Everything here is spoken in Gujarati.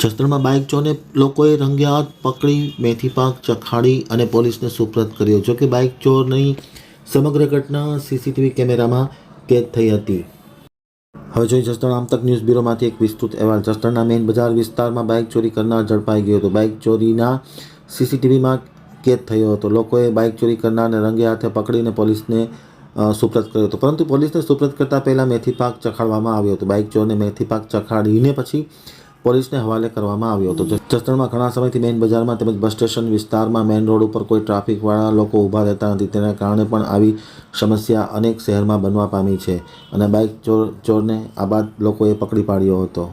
જસદણમાં બાઇક ચોને લોકોએ રંગે હાથ પકડી મેથી પાક ચખાડી અને પોલીસને સુપ્રત કર્યો. જો કે બાઇક ચોરની સમગ્ર ઘટના સીસીટીવી કેમેરામાં કેદ થઈ હતી. હવે જોઈએ જસદણ આમતક ન્યૂઝ બ્યુરોમાંથી એક વિસ્તૃત અહેવાલ. જસદણના મેઇન બજાર વિસ્તારમાં બાઇક ચોરી કરનાર ઝડપાઈ ગયો હતો. બાઇક ચોરીના સીસીટીવીમાં કેદ થયો હતો. લોકોએ બાઇક ચોરી કરનારને રંગે હાથે પકડીને પોલીસને સુપ્રત કર્યો હતો. પરંતુ પોલીસને સુપ્રત કરતાં પહેલાં મેથી પાક ચખાડવામાં આવ્યો હતો. બાઇક ચોરને મેથી પાક ચખાડીને પછી પોલીસને હવાલે કરવામાં આવ્યો હતો. જસદણમાં ઘણા સમયથી મેઇન બજારમાં તેમજ બસ સ્ટેશન વિસ્તારમાં મેઇન રોડ ઉપર કોઈ ટ્રાફિકવાળા લોકો ઊભા રહેતા નથી. તેના કારણે પણ આવી સમસ્યા અનેક શહેરમાં બનવા પામી છે અને બાઇક ચોર ચોરને આ બાદ લોકોએ પકડી પાડ્યો હતો.